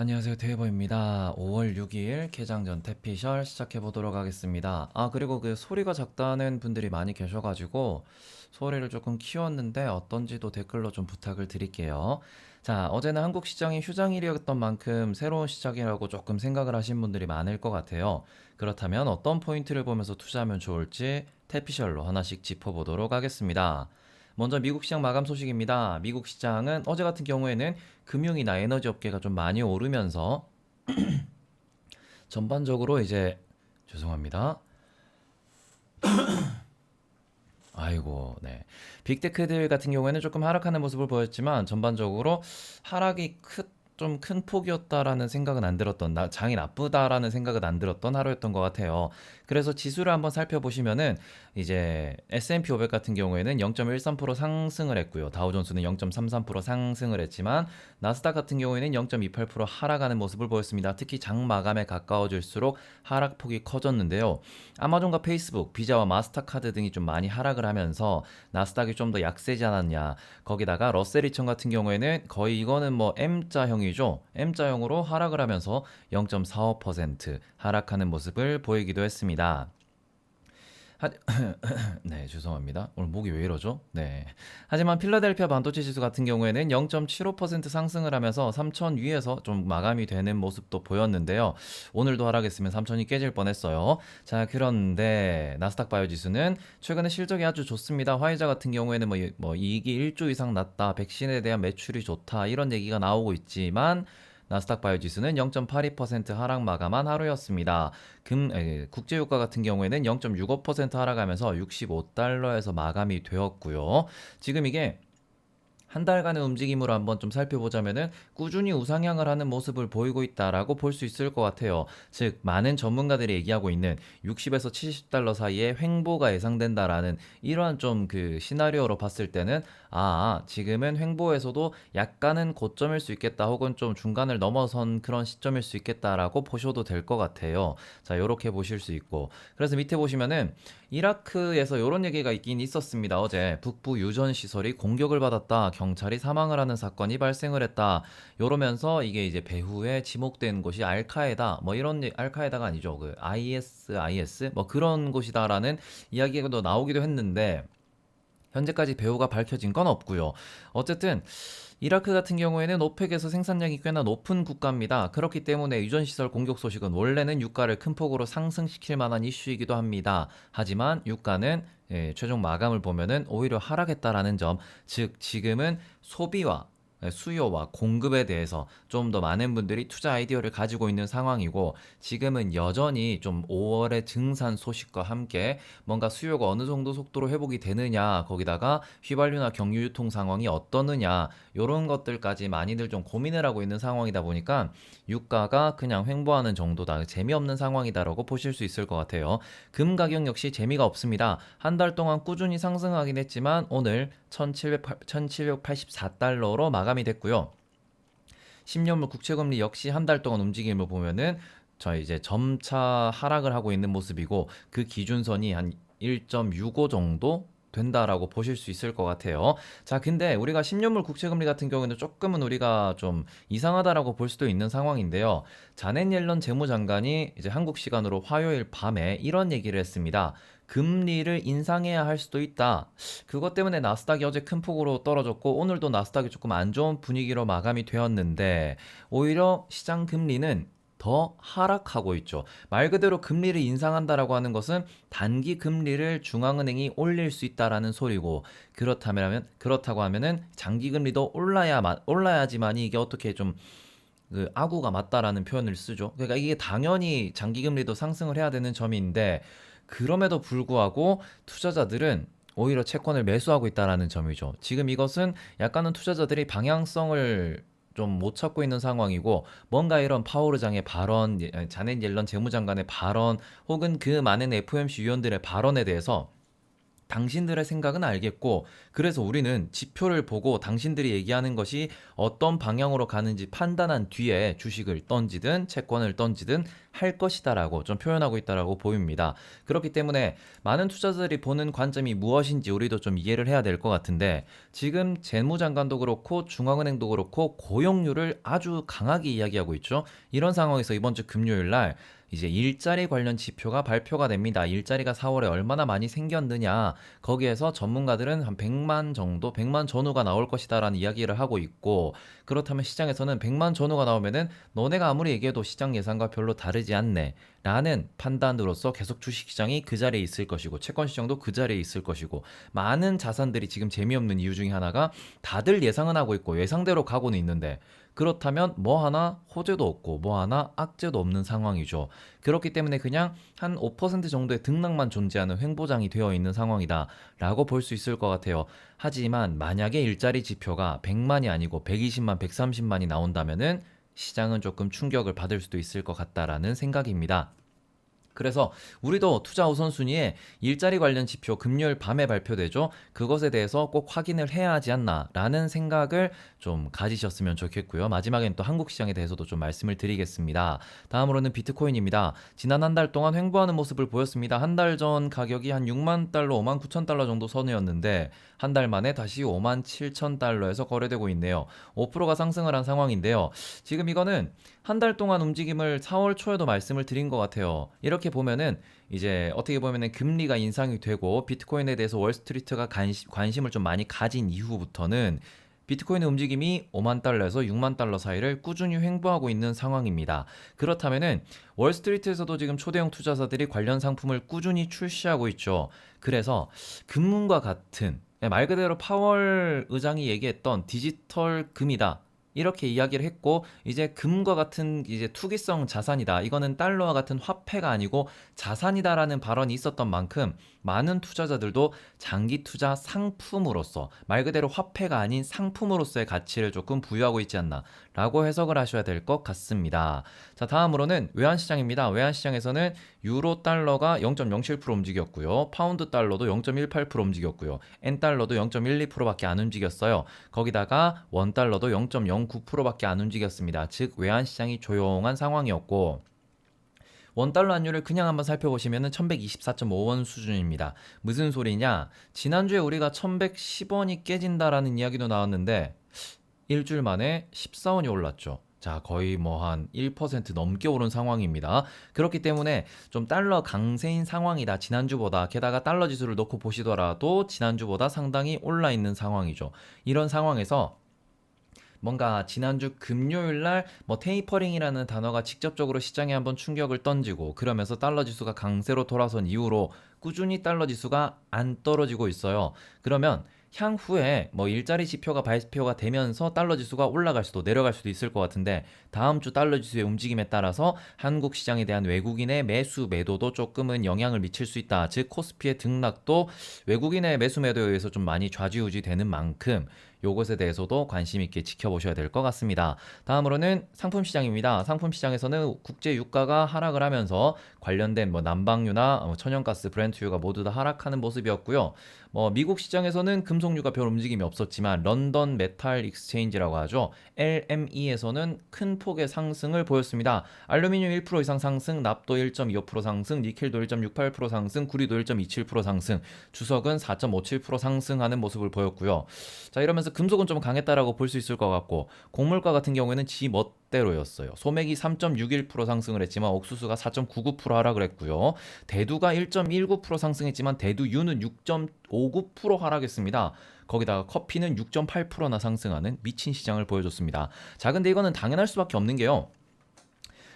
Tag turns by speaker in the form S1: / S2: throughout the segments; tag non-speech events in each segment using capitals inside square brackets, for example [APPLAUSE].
S1: 안녕하세요. 데이버입니다. 5월 6일 개장 전 태피셜 시작해 보도록 하겠습니다. 아, 그리고 그 소리가 작다는 분들이 많이 계셔가지고 소리를 조금 키웠는데 어떤지도 댓글로 좀 부탁을 드릴게요. 자, 어제는 한국 시장이 휴장일이었던 만큼 새로운 시작이라고 조금 생각을 하신 분들이 많을 것 같아요. 그렇다면 어떤 포인트를 보면서 투자하면 좋을지 태피셜로 하나씩 짚어보도록 하겠습니다. 먼저 미국 시장 마감 소식입니다. 미국 시장은 어제 같은 경우에는 금융이나 에너지 업계가 좀 많이 오르면서 [CLEARS THROAT] 전반적으로 이제 죄송합니다. [CLEARS THROAT] 아이고, 네. 빅테크들 같은 경우에는 조금 하락하는 모습을 보였지만 전반적으로 하락이 크, 좀 큰 폭이었다라는 생각은 안 들었던, 나, 장이 나쁘다라는 생각은 안 들었던 하루였던 것 같아요. 그래서 지수를 한번 살펴보시면은 이제 S&P 500 같은 경우에는 0.13% 상승을 했고요. 다우존스는 0.33% 상승을 했지만 나스닥 같은 경우에는 0.28% 하락하는 모습을 보였습니다. 특히 장 마감에 가까워질수록 하락폭이 커졌는데요. 아마존과 페이스북, 비자와 마스터카드 등이 좀 많이 하락을 하면서 나스닥이 좀 더 약세지 않았냐. 거기다가 러셀 2000 같은 경우에는 거의 이거는 뭐 M자형이 죠. M자형으로 하락을 하면서 0.45% 하락하는 모습을 보이기도 했습니다. 하... [COUGHS] 네, 죄송합니다. 오늘 목이 왜 이러죠? 네. 하지만 필라델피아 반도체 지수 같은 경우에는 0.75% 상승을 하면서 3천 위에서 좀 마감이 되는 모습도 보였는데요. 오늘도 하락했으면 3천이 깨질 뻔했어요. 자, 그런데 나스닥 바이오 지수는 최근에 실적이 아주 좋습니다. 화이자 같은 경우에는 뭐, 이- 뭐 이익이 1조 이상 났다, 백신에 대한 매출이 좋다 이런 얘기가 나오고 있지만 나스닥 바이오 지수는 0.82% 하락 마감한 하루였습니다. 금 에, 국제 유가 같은 경우에는 0.65% 하락하면서 65달러에서 마감이 되었고요. 지금 이게 한 달간의 움직임으로 한번 좀 살펴보자면은 꾸준히 우상향을 하는 모습을 보이고 있다라고 볼 수 있을 것 같아요. 즉 많은 전문가들이 얘기하고 있는 60에서 70달러 사이에 횡보가 예상된다라는 이러한 좀 그 시나리오로 봤을 때는 아 지금은 횡보에서도 약간은 고점일 수 있겠다 혹은 좀 중간을 넘어선 그런 시점일 수 있겠다라고 보셔도 될 것 같아요. 자 요렇게 보실 수 있고 그래서 밑에 보시면은 이라크에서 이런 얘기가 있긴 있었습니다. 어제 북부 유전 시설이 공격을 받았다. 경찰이 사망을 하는 사건이 발생을 했다. 요러면서 이게 이제 배후에 지목된 곳이 알카에다 뭐 이런 얘- 알카에다가 아니죠. 그 IS IS 뭐 그런 곳이다라는 이야기가 또 나오기도 했는데 현재까지 배후가 밝혀진 건 없고요. 어쨌든 이라크 같은 경우에는 오펙에서 생산량이 꽤나 높은 국가입니다. 그렇기 때문에 유전 시설 공격 소식은 원래는 유가를 큰 폭으로 상승시킬 만한 이슈이기도 합니다. 하지만 유가는 예, 최종 마감을 보면은 오히려 하락했다라는 점, 즉 지금은 소비와 예, 수요와 공급에 대해서 좀 더 많은 분들이 투자 아이디어를 가지고 있는 상황이고 지금은 여전히 좀 5월의 증산 소식과 함께 뭔가 수요가 어느 정도 속도로 회복이 되느냐 거기다가 휘발유나 경유 유통 상황이 어떠느냐 이런 것들까지 많이들 좀 고민을 하고 있는 상황이다 보니까 유가가 그냥 횡보하는 정도다 재미없는 상황이다라고 보실 수 있을 것 같아요. 금 가격 역시 재미가 없습니다. 한 달 동안 꾸준히 상승하긴 했지만 오늘 1784달러로 마감이 됐고요. 10년물 국채 금리 역시 한 달 동안 움직임을 보면은 저 이제 점차 하락을 하고 있는 모습이고 그 기준선이 한 1.65 정도 된다라고 보실 수 있을 것 같아요. 자, 근데 우리가 10년물 국채 금리 같은 경우에는 조금은 우리가 좀 이상하다라고 볼 수도 있는 상황인데요. 자넷 옐런 재무장관이 이제 한국 시간으로 화요일 밤에 이런 얘기를 했습니다. 금리를 인상해야 할 수도 있다. 그것 때문에 나스닥이 어제 큰 폭으로 떨어졌고 오늘도 나스닥이 조금 안 좋은 분위기로 마감이 되었는데 오히려 시장 금리는 더 하락하고 있죠. 말 그대로 금리를 인상한다라고 하는 것은 단기 금리를 중앙은행이 올릴 수 있다라는 소리고 그렇다면 그렇다고 하면은 장기 금리도 올라야 올라야지만이 이게 어떻게 좀 그 아구가 맞다라는 표현을 쓰죠. 그러니까 이게 당연히 장기 금리도 상승을 해야 되는 점인데 그럼에도 불구하고 투자자들은 오히려 채권을 매수하고 있다라는 점이죠. 지금 이것은 약간은 투자자들이 방향성을 좀 못 찾고 있는 상황이고 뭔가 이런 파워르장의 발언, 예, 자넷 옐런 재무장관의 발언 혹은 그 많은 FOMC 위원들의 발언에 대해서 당신들의 생각은 알겠고 그래서 우리는 지표를 보고 당신들이 얘기하는 것이 어떤 방향으로 가는지 판단한 뒤에 주식을 던지든 채권을 던지든 할 것이다라고 좀 표현하고 있다라고 보입니다. 그렇기 때문에 많은 투자자들이 보는 관점이 무엇인지 우리도 좀 이해를 해야 될 것 같은데 지금 재무장관도 그렇고 중앙은행도 그렇고 고용률을 아주 강하게 이야기하고 있죠. 이런 상황에서 이번 주 금요일 날 이제 일자리 관련 지표가 발표가 됩니다. 일자리가 4월에 얼마나 많이 생겼느냐. 거기에서 전문가들은 한 100만 정도, 100만 전후가 나올 것이다라는 이야기를 하고 있고 그렇다면 시장에서는 100만 전후가 나오면은 너네가 아무리 얘기해도 시장 예상과 별로 다르지 않네. 라는 판단으로서 계속 주식 시장이 그 자리에 있을 것이고 채권 시장도 그 자리에 있을 것이고 많은 자산들이 지금 재미없는 이유 중에 하나가 다들 예상은 하고 있고 예상대로 가고는 있는데 그렇다면 뭐 하나 호재도 없고 뭐 하나 악재도 없는 상황이죠. 그렇기 때문에 그냥 한 5% 정도의 등락만 존재하는 횡보장이 되어 있는 상황이다 라고 볼 수 있을 것 같아요. 하지만 만약에 일자리 지표가 100만이 아니고 120만, 130만이 나온다면은 시장은 조금 충격을 받을 수도 있을 것 같다라는 생각입니다. 그래서 우리도 투자 우선순위에 일자리 관련 지표 금요일 밤에 발표되죠. 그것에 대해서 꼭 확인을 해야 하지 않나라는 생각을 좀 가지셨으면 좋겠고요. 마지막엔 또 한국 시장에 대해서도 좀 말씀을 드리겠습니다. 다음으로는 비트코인입니다. 지난 한 달 동안 횡보하는 모습을 보였습니다. 한 달 전 가격이 한 6만 달러, 5만 9천 달러 정도 선이었는데 한 달 만에 다시 5만 7천 달러에서 거래되고 있네요. 5%가 상승을 한 상황인데요. 지금 이거는 한 달 동안 움직임을 4월 초에도 말씀을 드린 것 같아요. 이렇게 보면은 이제 어떻게 보면은 금리가 인상이 되고 비트코인에 대해서 월스트리트가 관심, 관심을 좀 많이 가진 이후부터는 비트코인의 움직임이 5만 달러에서 6만 달러 사이를 꾸준히 횡보하고 있는 상황입니다. 그렇다면은 월스트리트에서도 지금 초대형 투자자들이 관련 상품을 꾸준히 출시하고 있죠. 그래서 금문과 같은 말 그대로 파월 의장이 얘기했던 디지털 금이다. 이렇게 이야기를 했고 이제 금과 같은 이제 투기성 자산이다. 이거는 달러와 같은 화폐가 아니고 자산이다라는 발언이 있었던 만큼 많은 투자자들도 장기 투자 상품으로서 말 그대로 화폐가 아닌 상품으로서의 가치를 조금 부여하고 있지 않나라고 해석을 하셔야 될 것 같습니다. 자, 다음으로는 외환 시장입니다. 외환 시장에서는 유로 달러가 0.07% 움직였고요. 파운드 달러도 0.18% 움직였고요. 엔 달러도 0.12%밖에 안 움직였어요. 거기다가 원 달러도 0.09%밖에 안 움직였습니다. 즉 외환 시장이 조용한 상황이었고 원달러 환율을 그냥 한번 살펴보시면 1124.5원 수준입니다. 무슨 소리냐? 지난주에 우리가 1110원이 깨진다라는 이야기도 나왔는데 일주일 만에 14원이 올랐죠. 자, 거의 뭐 한 1% 넘게 오른 상황입니다. 그렇기 때문에 좀 달러 강세인 상황이다. 지난주보다. 게다가 달러 지수를 놓고 보시더라도 지난주보다 상당히 올라 있는 상황이죠. 이런 상황에서 뭔가 지난주 금요일 날뭐 테이퍼링이라는 단어가 직접적으로 시장에 한번 충격을 던지고 그러면서 달러 지수가 강세로 돌아선 이후로 꾸준히 달러 지수가 안 떨어지고 있어요. 그러면 향후에 뭐 일자리 지표가 발표가 되면서 달러 지수가 올라갈 수도 내려갈 수도 있을 것 같은데 다음 주 달러 지수의 움직임에 따라서 한국 시장에 대한 외국인의 매수 매도도 조금은 영향을 미칠 수 있다. 즉 코스피의 등락도 외국인의 매수 매도에 의해서 좀 많이 좌지우지 되는 만큼 요것에 대해서도 관심 있게 지켜보셔야 될 것 같습니다. 다음으로는 상품 시장입니다. 상품 시장에서는 국제 유가가 하락을 하면서 관련된 뭐 난방유나 어, 천연가스, 브렌트유가 모두 다 하락하는 모습이었고요. 뭐 미국 시장에서는 금속류가 별 움직임이 없었지만 런던 메탈 익스체인지라고 하죠. LME에서는 큰 폭의 상승을 보였습니다. 알루미늄 1% 이상 상승, 납도 1.25% 상승, 니켈도 1.68% 상승, 구리도 1.27% 상승, 주석은 4.57% 상승하는 모습을 보였고요. 자, 이러면서 금속은 좀 강했다라고 볼 수 있을 것 같고 곡물가 같은 경우에는 지 멋 대로였어요. 소맥이 3.61% 상승을 했지만 옥수수가 4.99% 하락을 했고요. 대두가 1.19% 상승했지만 대두유는 6.59% 하락했습니다. 거기다가 커피는 6.8%나 상승하는 미친 시장을 보여줬습니다. 자, 근데 이거는 당연할 수밖에 없는 게요.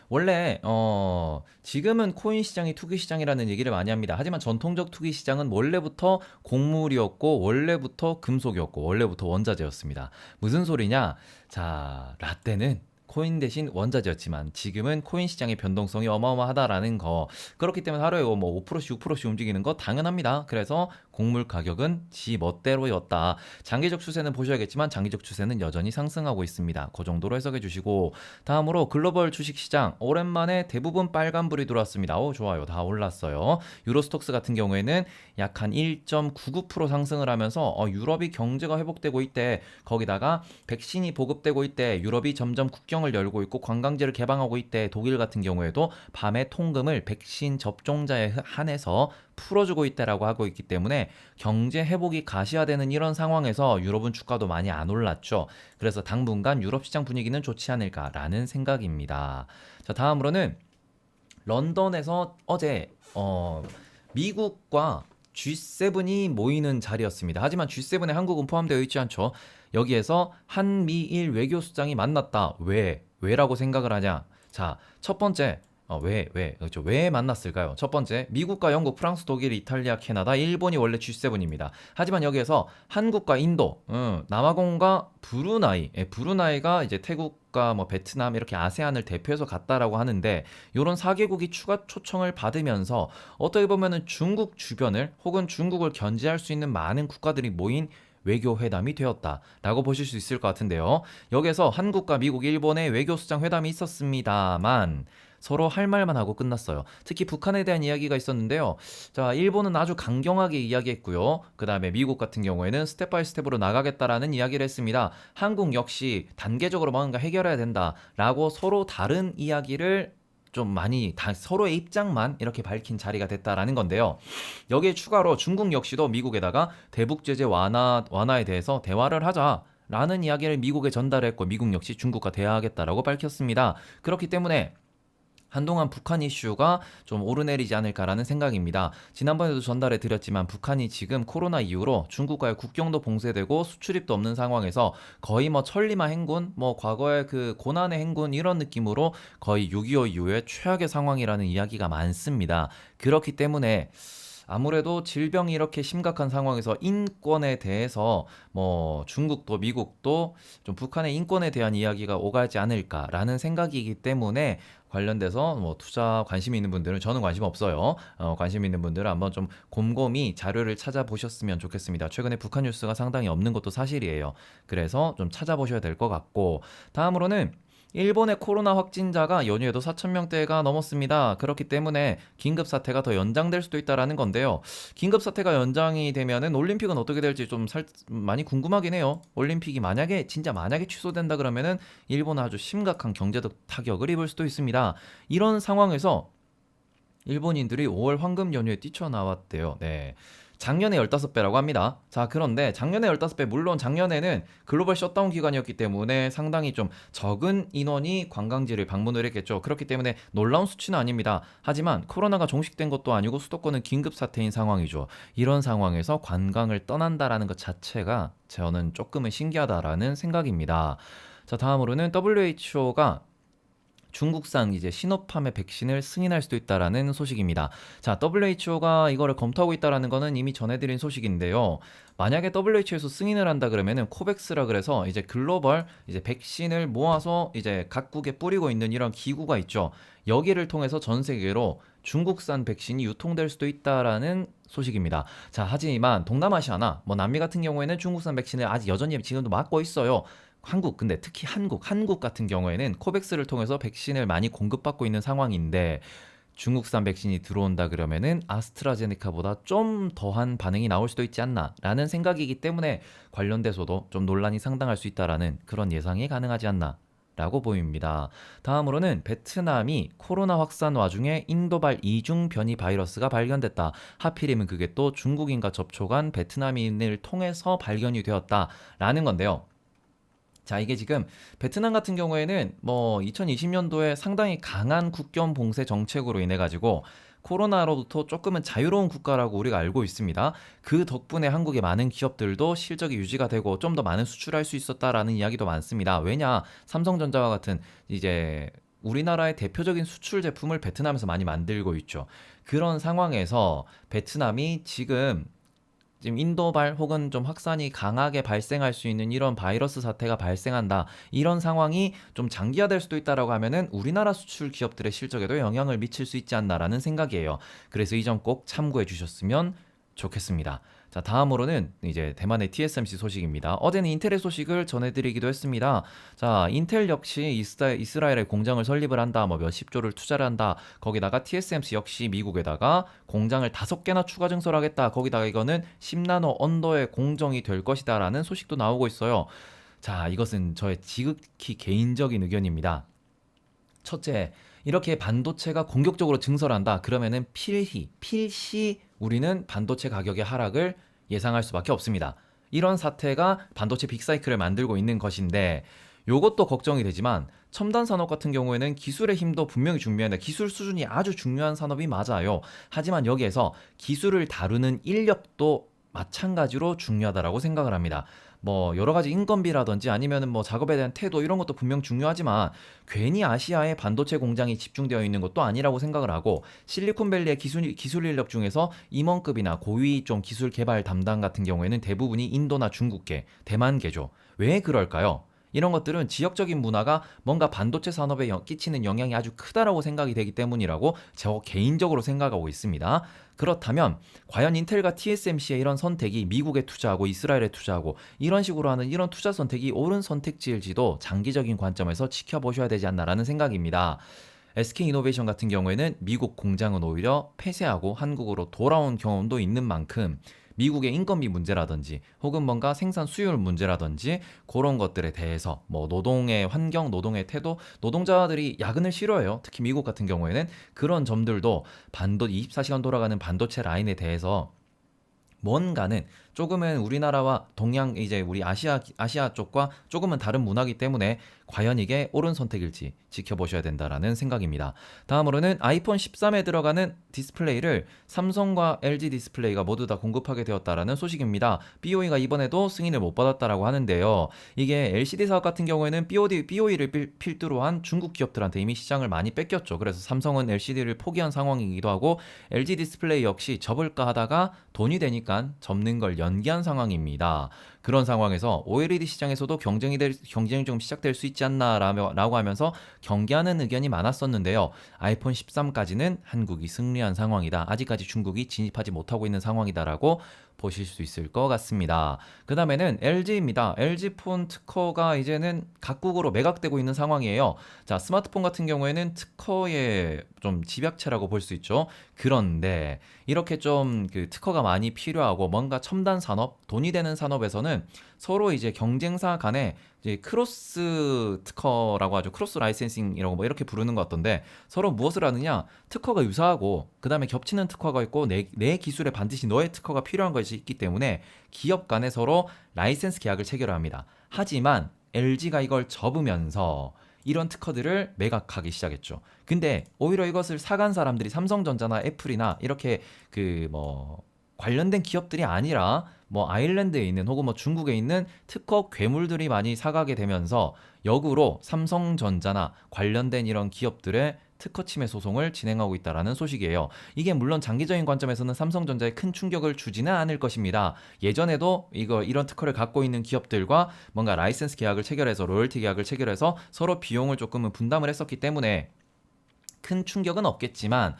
S1: 원래 어 지금은 코인 시장이 투기 시장이라는 얘기를 많이 합니다. 하지만 전통적 투기 시장은 원래부터 곡물이었고 원래부터 금속이었고 원래부터 원자재였습니다. 무슨 소리냐? 자, 라떼는 코인 대신 원자재였지만 지금은 코인 시장의 변동성이 어마어마하다라는 거 그렇기 때문에 하루에 뭐 5%씩 6%씩 움직이는 거 당연합니다. 그래서 곡물 가격은 지 멋대로였다. 장기적 추세는 보셔야겠지만 장기적 추세는 여전히 상승하고 있습니다. 그 정도로 해석해 주시고 다음으로 글로벌 주식 시장 오랜만에 대부분 빨간불이 들어왔습니다. 오 좋아요. 다 올랐어요. 유로스톡스 같은 경우에는 약 한 1.99% 상승을 하면서 어, 유럽이 경제가 회복되고 있대. 거기다가 백신이 보급되고 있대. 유럽이 점점 국경을 열고 있고 관광지를 개방하고 있대. 독일 같은 경우에도 밤에 통금을 백신 접종자에 한해서 풀어주고 있다라고 하고 있기 때문에 경제 회복이 가시화되는 이런 상황에서 유럽은 주가도 많이 안 올랐죠. 그래서 당분간 유럽 시장 분위기는 좋지 않을까라는 생각입니다. 자, 다음으로는 런던에서 어제 어, 미국과 G7이 모이는 자리였습니다. 하지만 G7에 한국은 포함되어 있지 않죠. 여기에서 한미일 외교수장이 만났다. 왜? 왜라고 생각을 하냐? 자, 첫 번째 어, 왜, 왜, 그렇죠. 왜 만났을까요? 첫 번째, 미국과 영국, 프랑스, 독일, 이탈리아, 캐나다, 일본이 원래 G7입니다. 하지만 여기에서 한국과 인도, 음, 남아공과 브루나이, 예, 브루나이가 이제 태국과 뭐 베트남 이렇게 아세안을 대표해서 갔다라고 하는데 요런 4개국이 추가 초청을 받으면서 어떻게 보면은 중국 주변을 혹은 중국을 견제할 수 있는 많은 국가들이 모인 외교 회담이 되었다라고 보실 수 있을 것 같은데요. 여기서 한국과 미국, 일본의 외교 수장 회담이 있었습니다만 서로 할 말만 하고 끝났어요. 특히 북한에 대한 이야기가 있었는데요. 자, 일본은 아주 강경하게 이야기했고요. 그 다음에 미국 같은 경우에는 스텝 바이 스텝으로 나가겠다라는 이야기를 했습니다. 한국 역시 단계적으로 뭔가 해결해야 된다라고 서로 다른 이야기를 좀 많이 다 서로의 입장만 이렇게 밝힌 자리가 됐다라는 건데요. 여기에 추가로 중국 역시도 미국에다가 대북 제재 완화 완화에 대해서 대화를 하자. 라는 이야기를 미국에 전달했고 미국 역시 중국과 대화하겠다라고 밝혔습니다. 그렇기 때문에 한동안 북한 이슈가 좀 오르내리지 않을까라는 생각입니다. 지난번에도 전달해 드렸지만 북한이 지금 코로나 이후로 중국과의 국경도 봉쇄되고 수출입도 없는 상황에서 거의 뭐 천리마 행군, 뭐 과거의 그 고난의 행군 이런 느낌으로 거의 6.25 이후에 최악의 상황이라는 이야기가 많습니다. 그렇기 때문에 아무래도 질병이 이렇게 심각한 상황에서 인권에 대해서 뭐 중국도 미국도 좀 북한의 인권에 대한 이야기가 오가지 않을까라는 생각이기 때문에 관련돼서 뭐 투자 관심 있는 분들은 저는 관심 없어요. 어, 관심 있는 분들은 한번 좀 곰곰이 자료를 찾아보셨으면 좋겠습니다. 최근에 북한 뉴스가 상당히 없는 것도 사실이에요. 그래서 좀 찾아보셔야 될 것 같고 다음으로는 일본의 코로나 확진자가 연휴에도 4천 명대가 넘었습니다. 그렇기 때문에 긴급 사태가 더 연장될 수도 있다라는 건데요. 긴급 사태가 연장이 되면은 올림픽은 어떻게 될지 좀 살, 많이 궁금하긴 해요. 올림픽이 만약에 진짜 만약에 취소된다 그러면은 일본은 아주 심각한 경제적 타격을 입을 수도 있습니다. 이런 상황에서 일본인들이 5월 황금 연휴에 뛰쳐나왔대요. 네. 작년에 15배라고 합니다. 자, 그런데 작년에 15배, 물론 작년에는 글로벌 셧다운 기간이었기 때문에 상당히 좀 적은 인원이 관광지를 방문을 했겠죠. 그렇기 때문에 놀라운 수치는 아닙니다. 하지만 코로나가 종식된 것도 아니고 수도권은 긴급 사태인 상황이죠. 이런 상황에서 관광을 떠난다라는 것 자체가 저는 조금은 신기하다라는 생각입니다. 자, 다음으로는 WHO가 중국산 이제 시노팜의 백신을 승인할 수도 있다라는 소식입니다. 자, WHO가 이거를 검토하고 있다라는 거는 이미 전해드린 소식인데요. 만약에 WHO에서 승인을 한다 그러면은 코백스라 그래서 이제 글로벌 이제 백신을 모아서 이제 각국에 뿌리고 있는 이런 기구가 있죠. 여기를 통해서 전 세계로 중국산 백신이 유통될 수도 있다라는 소식입니다. 자, 하지만 동남아시아나 뭐 남미 같은 경우에는 중국산 백신을 아직 여전히 지금도 맞고 있어요. 한국 근데 특히 한국 한국 같은 경우에는 코백스를 통해서 백신을 많이 공급받고 있는 상황인데 중국산 백신이 들어온다 그러면은 아스트라제네카보다 좀 더한 반응이 나올 수도 있지 않나라는 생각이기 때문에 관련돼서도 좀 논란이 상당할 수 있다라는 그런 예상이 가능하지 않나 라고 보입니다. 다음으로는 베트남이 코로나 확산 와중에 인도발 이중 변이 바이러스가 발견됐다. 하필이면 그게 또 중국인과 접촉한 베트남인을 통해서 발견이 되었다 라는 건데요. 자, 이게 지금 베트남 같은 경우에는 뭐 2020년도에 상당히 강한 국경 봉쇄 정책으로 인해 가지고 코로나로부터 조금은 자유로운 국가라고 우리가 알고 있습니다. 그 덕분에 한국의 많은 기업들도 실적이 유지가 되고 좀 더 많은 수출할 수 있었다라는 이야기도 많습니다. 왜냐? 삼성전자와 같은 이제 우리나라의 대표적인 수출 제품을 베트남에서 많이 만들고 있죠. 그런 상황에서 베트남이 지금 지금 인도발 혹은 좀 확산이 강하게 발생할 수 있는 이런 바이러스 사태가 발생한다. 이런 상황이 좀 장기화될 수도 있다라고 하면은 우리나라 수출 기업들의 실적에도 영향을 미칠 수 있지 않나라는 생각이에요. 그래서 이 점 꼭 참고해 주셨으면 좋겠습니다. 자, 다음으로는 이제 대만의 TSMC 소식입니다. 어제는 인텔의 소식을 전해드리기도 했습니다. 자, 인텔 역시 이스라, 이스라엘에 공장을 설립을 한다, 뭐 몇십 조를 투자를 한다. 거기다가 TSMC 역시 미국에다가 공장을 다섯 개나 추가 증설하겠다. 거기다가 이거는 10나노 언더의 공정이 될 것이다라는 소식도 나오고 있어요. 자, 이것은 저의 지극히 개인적인 의견입니다. 첫째, 이렇게 반도체가 공격적으로 증설한다. 그러면은 필히, 필시 우리는 반도체 가격의 하락을 예상할 수밖에 없습니다. 이런 사태가 반도체 빅사이클을 만들고 있는 것인데 요것도 걱정이 되지만 첨단 산업 같은 경우에는 기술의 힘도 분명히 중요한데 기술 수준이 아주 중요한 산업이 맞아요. 하지만 여기에서 기술을 다루는 인력도 마찬가지로 중요하다라고 생각을 합니다. 뭐 여러 가지 인건비라든지 아니면은 뭐 작업에 대한 태도 이런 것도 분명 중요하지만 괜히 아시아에 반도체 공장이 집중되어 있는 것도 아니라고 생각을 하고 실리콘밸리의 기술 기술 인력 중에서 임원급이나 고위 좀 기술 개발 담당 같은 경우에는 대부분이 인도나 중국계, 대만계죠. 왜 그럴까요? 이런 것들은 지역적인 문화가 뭔가 반도체 산업에 끼치는 영향이 아주 크다라고 생각이 되기 때문이라고 저 개인적으로 생각하고 있습니다. 그렇다면 과연 인텔과 TSMC의 이런 선택이 미국에 투자하고 이스라엘에 투자하고 이런 식으로 하는 이런 투자 선택이 옳은 선택지일지도 장기적인 관점에서 지켜보셔야 되지 않나라는 생각입니다. SK 이노베이션 같은 경우에는 미국 공장은 오히려 폐쇄하고 한국으로 돌아온 경험도 있는 만큼 미국의 인건비 문제라든지 혹은 뭔가 생산 수율 문제라든지 그런 것들에 대해서 뭐 노동의 환경, 노동의 태도, 노동자들이 야근을 싫어해요. 특히 미국 같은 경우에는 그런 점들도 반도 24시간 돌아가는 반도체 라인에 대해서 뭔가는 조금은 우리나라와 동양 이제 우리 아시아 아시아 쪽과 조금은 다른 문화기 때문에 과연 이게 옳은 선택일지 지켜보셔야 된다라는 생각입니다. 다음으로는 아이폰 13에 들어가는 디스플레이를 삼성과 LG 디스플레이가 모두 다 공급하게 되었다라는 소식입니다. BOE가 이번에도 승인을 못 받았다라고 하는데요. 이게 LCD 사업 같은 경우에는 BOD, BOE를 필두로 한 중국 기업들한테 이미 시장을 많이 뺏겼죠. 그래서 삼성은 LCD를 포기한 상황이기도 하고 LG 디스플레이 역시 접을까 하다가 돈이 되니까 접는 걸 연기한 상황입니다. 그런 상황에서 OLED 시장에서도 경쟁이 될, 경쟁이 좀 시작될 수 있지 않나라고 하면서 경계하는 의견이 많았었는데요. 아이폰 13까지는 한국이 승리한 상황이다. 아직까지 중국이 진입하지 못하고 있는 상황이다라고 보실 수 있을 것 같습니다. 그 다음에는 LG입니다. LG폰 특허가 이제는 각국으로 매각되고 있는 상황이에요. 자, 스마트폰 같은 경우에는 특허의 좀 집약체라고 볼 수 있죠. 그런데 이렇게 좀 그 특허가 많이 필요하고 뭔가 첨단 산업, 돈이 되는 산업에서는 서로 이제 경쟁사 간에 이제 크로스 특허라고 하죠. 크로스 라이센싱이라고 뭐 이렇게 부르는 것 같던데 서로 무엇을 하느냐? 특허가 유사하고 그 다음에 겹치는 특허가 있고 내, 내 기술에 반드시 너의 특허가 필요한 것이 있기 때문에 기업 간에 서로 라이센스 계약을 체결합니다. 하지만 LG가 이걸 접으면서 이런 특허들을 매각하기 시작했죠. 근데 오히려 이것을 사간 사람들이 삼성전자나 애플이나 이렇게 그뭐 관련된 기업들이 아니라 뭐 아일랜드에 있는 혹은 뭐 중국에 있는 특허 괴물들이 많이 사가게 되면서 역으로 삼성전자나 관련된 이런 기업들의 특허 침해 소송을 진행하고 있다라는 소식이에요. 이게 물론 장기적인 관점에서는 삼성전자에 큰 충격을 주지는 않을 것입니다. 예전에도 이거 이런 특허를 갖고 있는 기업들과 뭔가 라이센스 계약을 체결해서 로열티 계약을 체결해서 서로 비용을 조금은 분담을 했었기 때문에 큰 충격은 없겠지만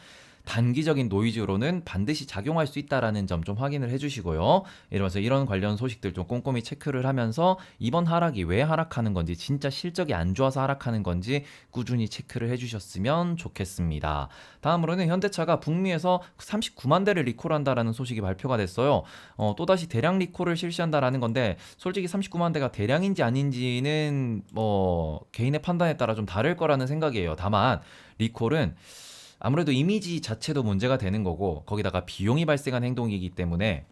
S1: 단기적인 노이즈로는 반드시 작용할 수 있다라는 점 좀 확인을 해주시고요. 이러면서 이런 관련 소식들 좀 꼼꼼히 체크를 하면서 이번 하락이 왜 하락하는 건지 진짜 실적이 안 좋아서 하락하는 건지 꾸준히 체크를 해주셨으면 좋겠습니다. 다음으로는 현대차가 북미에서 39만 대를 리콜한다라는 소식이 발표가 됐어요. 어, 또다시 대량 리콜을 실시한다라는 건데 솔직히 39만 대가 대량인지 아닌지는 뭐 개인의 판단에 따라 좀 다를 거라는 생각이에요. 다만 리콜은 아무래도 이미지 자체도 문제가 되는 거고 거기다가 비용이 발생한 행동이기 때문에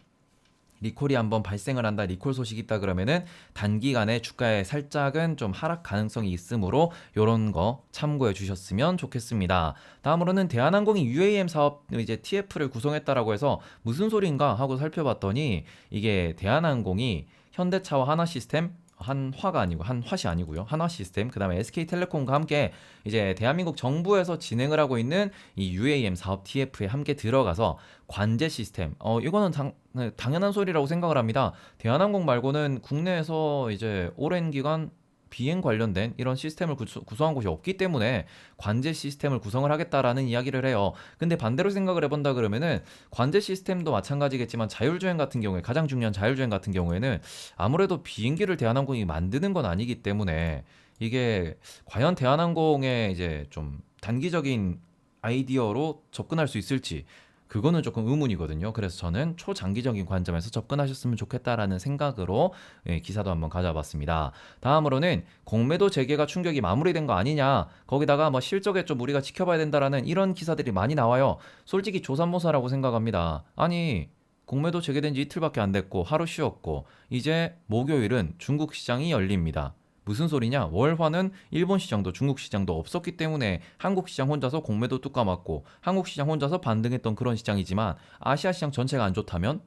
S1: 리콜이 한번 발생을 한다, 리콜 소식이 있다 그러면은 단기간에 주가에 살짝은 좀 하락 가능성이 있으므로 요런 거 참고해 주셨으면 좋겠습니다. 다음으로는 대한항공이 UAM 사업 이제 TF를 구성했다라고 해서 무슨 소리인가 하고 살펴봤더니 이게 대한항공이 현대차와 하나시스템 한화가 아니고 한화시 아니고요. 한화 시스템 그다음에 SK텔레콤과 함께 이제 대한민국 정부에서 진행을 하고 있는 이 UAM 사업 TF에 함께 들어가서 관제 시스템 어 이거는 당, 네, 당연한 소리라고 생각을 합니다. 대한항공 말고는 국내에서 이제 오랜 기간 비행 관련된 이런 시스템을 구성한 곳이 없기 때문에 관제 시스템을 구성을 하겠다라는 이야기를 해요. 근데 반대로 생각을 해본다 그러면은 관제 시스템도 마찬가지겠지만 자율주행 같은 경우에 가장 중요한 자율주행 같은 경우에는 아무래도 비행기를 대한항공이 만드는 건 아니기 때문에 이게 과연 대한항공의 이제 좀 단기적인 아이디어로 접근할 수 있을지 그거는 조금 의문이거든요. 그래서 저는 초장기적인 관점에서 접근하셨으면 좋겠다라는 생각으로 예, 기사도 한번 가져와봤습니다. 다음으로는 공매도 재개가 충격이 마무리된 거 아니냐. 거기다가 뭐 실적에 좀 우리가 지켜봐야 된다라는 이런 기사들이 많이 나와요. 솔직히 조삼모사라고 생각합니다. 아니 공매도 재개된 지 이틀밖에 안 됐고 하루 쉬었고 이제 목요일은 중국 시장이 열립니다. 무슨 소리냐? 월화는 일본 시장도 중국 시장도 없었기 때문에 한국 시장 혼자서 공매도 뚝 까맞고 한국 시장 혼자서 반등했던 그런 시장이지만 아시아 시장 전체가 안 좋다면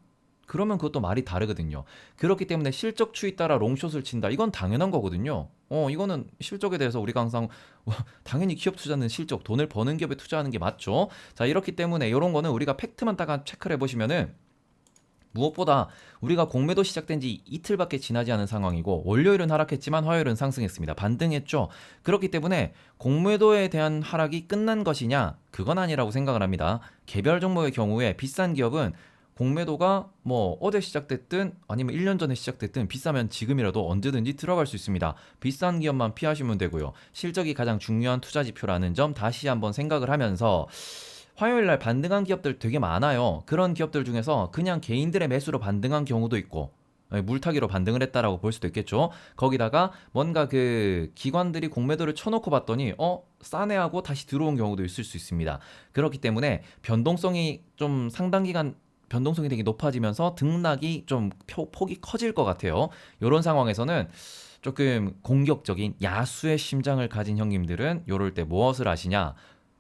S1: 그러면 그것도 말이 다르거든요. 그렇기 때문에 실적 추이 따라 롱숏을 친다. 이건 당연한 거거든요. 어, 이거는 실적에 대해서 우리가 항상 [LAUGHS] 당연히 기업 투자는 실적, 돈을 버는 기업에 투자하는 게 맞죠. 자, 이렇기 때문에 이런 거는 우리가 팩트만 딱 체크를 해 보시면은 무엇보다 우리가 공매도 시작된 지 이틀밖에 지나지 않은 상황이고 월요일은 하락했지만 화요일은 상승했습니다. 반등했죠. 그렇기 때문에 공매도에 대한 하락이 끝난 것이냐? 그건 아니라고 생각을 합니다. 개별 종목의 경우에 비싼 기업은 공매도가 뭐 어제 시작됐든 아니면 1년 전에 시작됐든 비싸면 지금이라도 언제든지 들어갈 수 있습니다. 비싼 기업만 피하시면 되고요. 실적이 가장 중요한 투자 지표라는 점 다시 한번 생각을 하면서 화요일 날 반등한 기업들 되게 많아요. 그런 기업들 중에서 그냥 개인들의 매수로 반등한 경우도 있고 예, 물타기로 반등을 했다라고 볼 수도 있겠죠. 거기다가 뭔가 그 기관들이 공매도를 쳐놓고 봤더니 어 싸네 하고 다시 들어온 경우도 있을 수 있습니다. 그렇기 때문에 변동성이 좀 상당 기간 변동성이 되게 높아지면서 등락이 좀 표- 폭이 커질 것 같아요. 이런 상황에서는 조금 공격적인 야수의 심장을 가진 형님들은 요럴 때 무엇을 하시냐?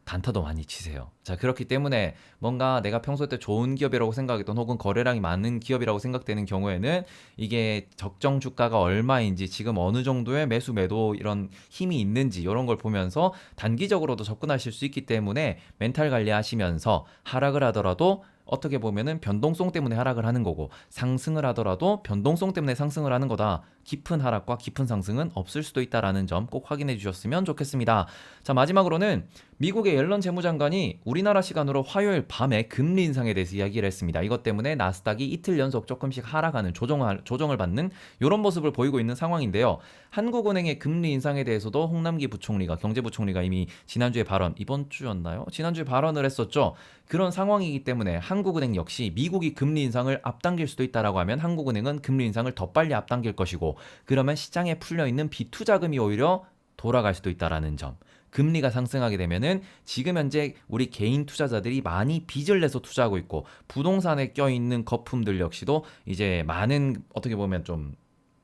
S1: 단타도 많이 치세요. 자, 그렇기 때문에 뭔가 내가 평소 때 좋은 기업이라고 생각했던 혹은 거래량이 많은 기업이라고 생각되는 경우에는 이게 적정 주가가 얼마인지 지금 어느 정도의 매수 매도 이런 힘이 있는지 이런 걸 보면서 단기적으로도 접근하실 수 있기 때문에 멘탈 관리하시면서 하락을 하더라도 어떻게 보면은 변동성 때문에 하락을 하는 거고 상승을 하더라도 변동성 때문에 상승을 하는 거다. 깊은 하락과 깊은 상승은 없을 수도 있다라는 점 꼭 확인해 주셨으면 좋겠습니다. 자, 마지막으로는 미국의 옐런 재무장관이 우리 나라 시간으로 화요일 밤에 금리 인상에 대해서 이야기를 했습니다. 이것 때문에 나스닥이 이틀 연속 조금씩 하락하는 조정을, 조정을 받는 이런 모습을 보이고 있는 상황인데요. 한국은행의 금리 인상에 대해서도 홍남기 부총리가 경제부총리가 이미 지난주에 발언 이번 주였나요? 지난주에 발언을 했었죠. 그런 상황이기 때문에 한국은행 역시 미국이 금리 인상을 앞당길 수도 있다라고 하면 한국은행은 금리 인상을 더 빨리 앞당길 것이고 그러면 시장에 풀려 있는 비투 자금이 오히려 돌아갈 수도 있다라는 점. 금리가 상승하게 되면은 지금 현재 우리 개인 투자자들이 많이 빚을 내서 투자하고 있고 부동산에 껴 있는 거품들 역시도 이제 많은 어떻게 보면 좀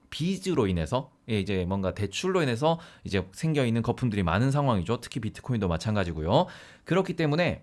S1: 빚으로 인해서 예, 이제 뭔가 대출로 인해서 이제 생겨 있는 거품들이 많은 상황이죠. 특히 비트코인도 마찬가지고요. 그렇기 때문에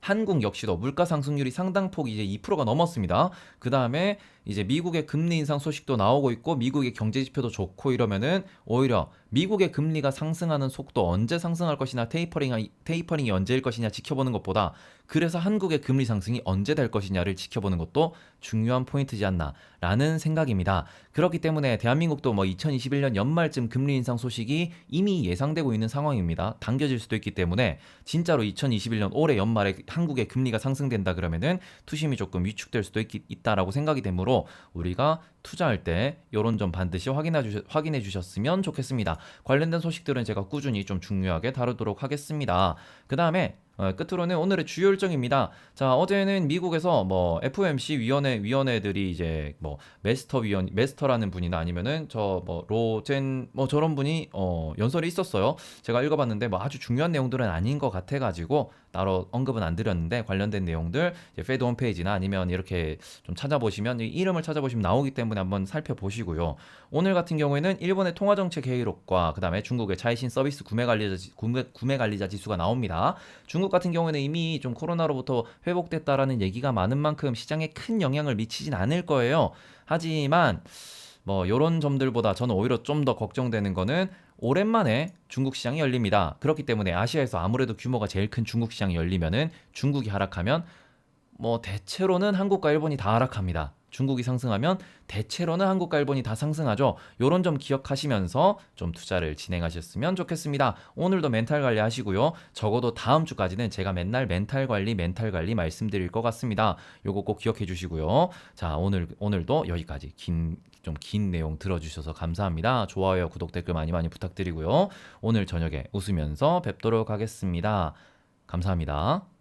S1: 한국 역시도 물가 상승률이 상당폭 이제 2%가 넘었습니다. 그 다음에 이제 미국의 금리 인상 소식도 나오고 있고 미국의 경제 지표도 좋고 이러면은 오히려 미국의 금리가 상승하는 속도 언제 상승할 것이나 테이퍼링 테이퍼링이 언제일 것이냐 지켜보는 것보다 그래서 한국의 금리 상승이 언제 될 것이냐를 지켜보는 것도 중요한 포인트지 않나라는 생각입니다. 그렇기 때문에 대한민국도 뭐 2021년 연말쯤 금리 인상 소식이 이미 예상되고 있는 상황입니다. 당겨질 수도 있기 때문에 진짜로 2021년 올해 연말에 한국의 금리가 상승된다 그러면은 투심이 조금 위축될 수도 있, 있다라고 생각이 되므로 우리가 투자할 때 이런 점 반드시 확인해, 주셨, 확인해 주셨으면 좋겠습니다. 관련된 소식들은 제가 꾸준히 좀 중요하게 다루도록 하겠습니다. 그 다음에 어, 끝으로는 오늘의 주요 일정입니다. 자, 어제는 미국에서 뭐 FOMC 위원회 위원회들이 이제 뭐 메스터 위원 메스터라는 분이나 아니면은 저 뭐 로젠 뭐 저런 분이 어 연설이 있었어요. 제가 읽어봤는데 뭐 아주 중요한 내용들은 아닌 것 같아가지고 따로 언급은 안 드렸는데 관련된 내용들 이제 페드 홈페이지나 아니면 이렇게 좀 찾아보시면 이 이름을 찾아보시면 나오기 때문에 한번 살펴보시고요. 오늘 같은 경우에는 일본의 통화 정책 회의록과 그다음에 중국의 차이신 서비스 구매 관리자 지- 구매, 구매 관리자 지수가 나옵니다. 중국 같은 경우에는 이미 좀 코로나로부터 회복됐다라는 얘기가 많은 만큼 시장에 큰 영향을 미치진 않을 거예요. 하지만 뭐 이런 점들보다 저는 오히려 좀 더 걱정되는 거는 오랜만에 중국 시장이 열립니다. 그렇기 때문에 아시아에서 아무래도 규모가 제일 큰 중국 시장이 열리면은 중국이 하락하면 뭐 대체로는 한국과 일본이 다 하락합니다. 중국이 상승하면 대체로는 한국과 일본이 다 상승하죠. 요런 점 기억하시면서 좀 투자를 진행하셨으면 좋겠습니다. 오늘도 멘탈 관리 하시고요. 적어도 다음 주까지는 제가 맨날 멘탈 관리, 멘탈 관리 말씀드릴 것 같습니다. 요거 꼭 기억해 주시고요. 자, 오늘 오늘도 여기까지 긴 좀 긴 내용 들어주셔서 감사합니다. 좋아요, 구독, 댓글 많이 많이 부탁드리고요. 오늘 저녁에 웃으면서 뵙도록 하겠습니다. 감사합니다.